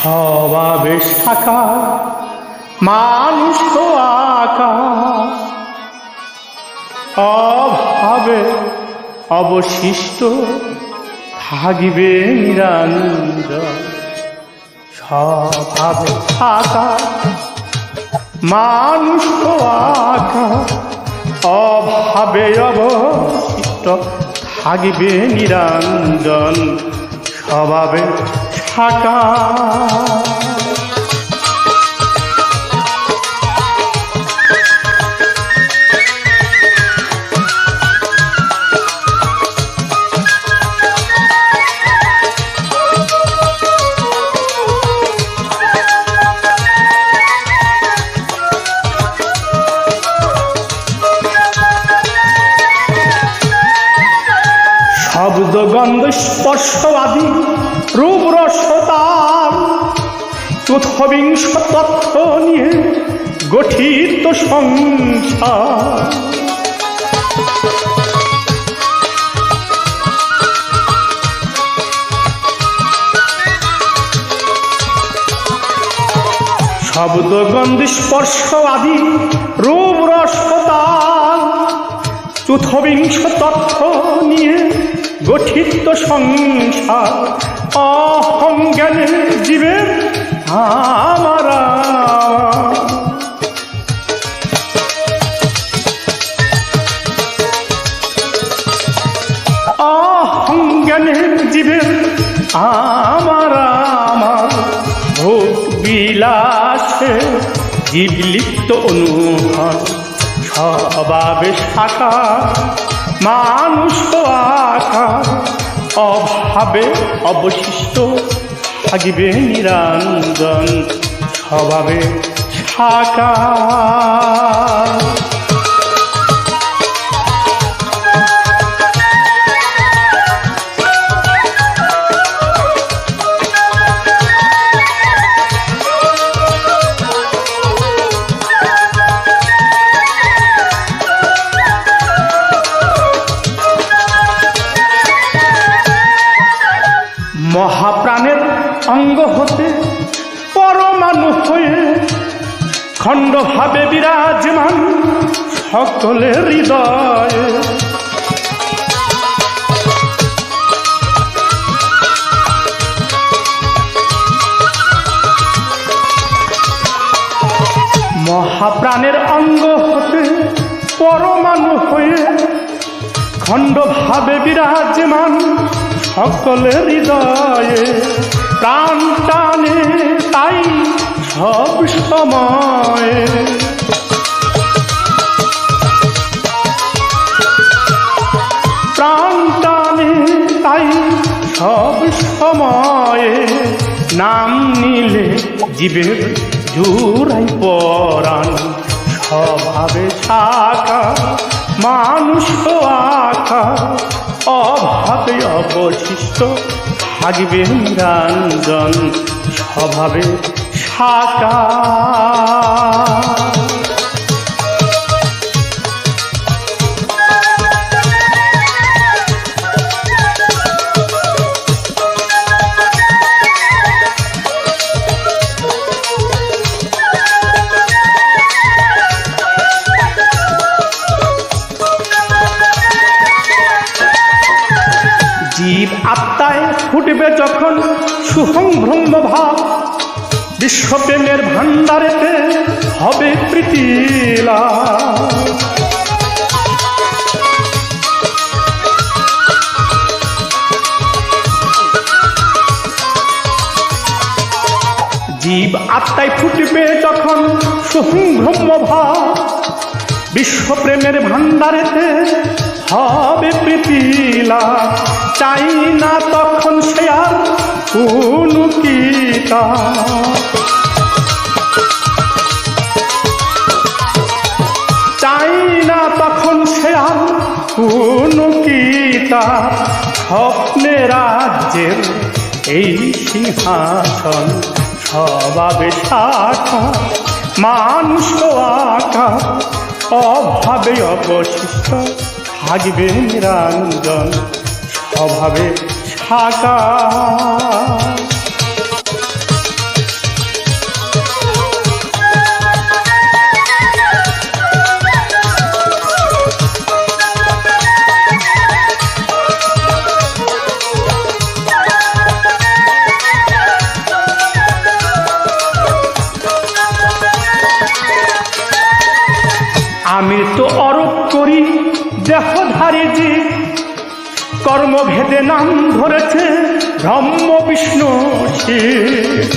স্বভাবে শাখা, মানুষ আকা অভাবে অবশিষ্ট থাকিবে নিরঞ্জন স্বভাবে থাকা মানুষ আকা অভাবে অবশিষ্ট থাকিবে নিরঞ্জন স্বভাবে থাকা। শব্দ গন্ধ স্পর্শ আদি রূপ তথ্য নিয়ে গঠিত সংসার। শব্দ গন্ধ স্পর্শ আদি রূপ রসতার চতুর্বিংশ তথ্য নিয়ে গঠিত সংসার, অহং জ্ঞানে জীবের আমার। অহং জ্ঞানে জীবের আমার আমার ভোগ বিলাসে জীবলিপ্ত অনুভব স্বভাবে শাখা মানুষ তো আকার অভাবে অবশিষ্ট থাকিবে নিরঞ্জন স্বভাবে শাখা হয়ে খণ্ডভাবে বিরাজমান সকলের হৃদয়ে। মহাপ্রাণের অঙ্গ হতে পরমাণু হয়ে খণ্ডভাবে বিরাজমান সকলের হৃদয়ে। সময়ে নাম নিলে জীবের জুড়াই পরাণ। স্বভাবে থাকা, মানুষ আকা, অভাবে অবশিষ্ট থাকবে নিরঞ্জন। স্বভাবে শাখা জীব আত্মায় ফুটবে যখন সুহং ব্রহ্ম ভাব, বিশ্বপ্রেমের ভান্ডারেতে হবে প্রীতিলা। জীব আত্মায় ফুটবে যখন সুহং ব্রহ্ম ভাব, বিশ্বপ্রেমের ভান্ডারেতে হবে প্রীতিলা, চাই না তখন সে আর কোনো কিতা চাই না তখন সে আর কোনো কিতা স্বপ্নে রাজ্যের এই সিংহাসন স্বভাবে শাখা মানুষ আকা অভাবে অবশিষ্ট। থাকবে নিরঞ্জন স্বভাবে থাকা আমি তো অরোপ করি শাখা কর্মভেদে নাম ধরেছে ব্রহ্ম, বিষ্ণু, শিব।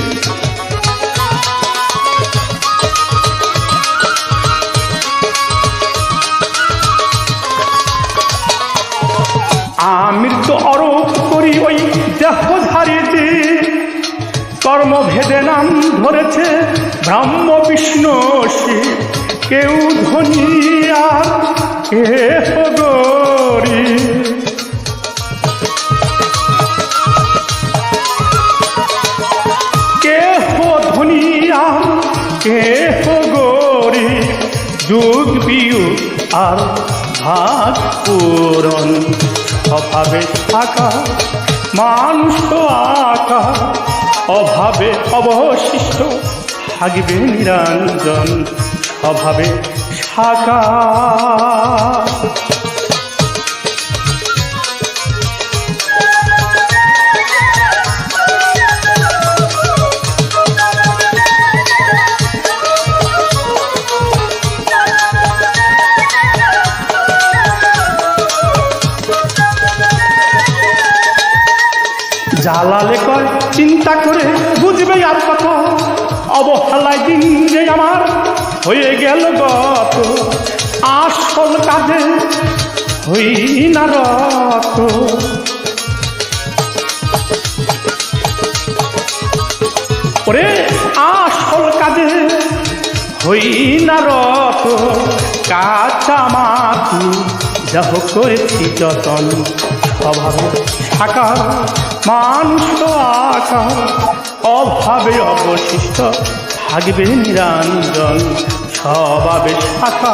আমৃত্যু অরোপ করি ওই দেহধারীতে কর্মভেদে নাম ধরেছে ব্রহ্ম, বিষ্ণু, শিব। কেউ ধনী আর কেহ গরিব কেহ ধনী আর কেহ গরিব যুগ বিয়োগ আর ভাগ পূরণ। অভাবে থাকা মানুষ আকা, অভাবে অবশিষ্ট থাকবে নিরঞ্জন। অভাবে শাখা জালালে কয় চিন্তা করে বুঝবে আর কত অবহেলায় দিন যে আমার হয়ে গেল গত। আসল কাজে হই না রত। ওরে, আসল কাজে হই না রত। কাঁচা মাটি যাহ করেছি যতন। অভাবে থাকা, মানুষ তো আকা। অভাবে অবশিষ্ট থাকবে নিরঞ্জন সবাবে শাখা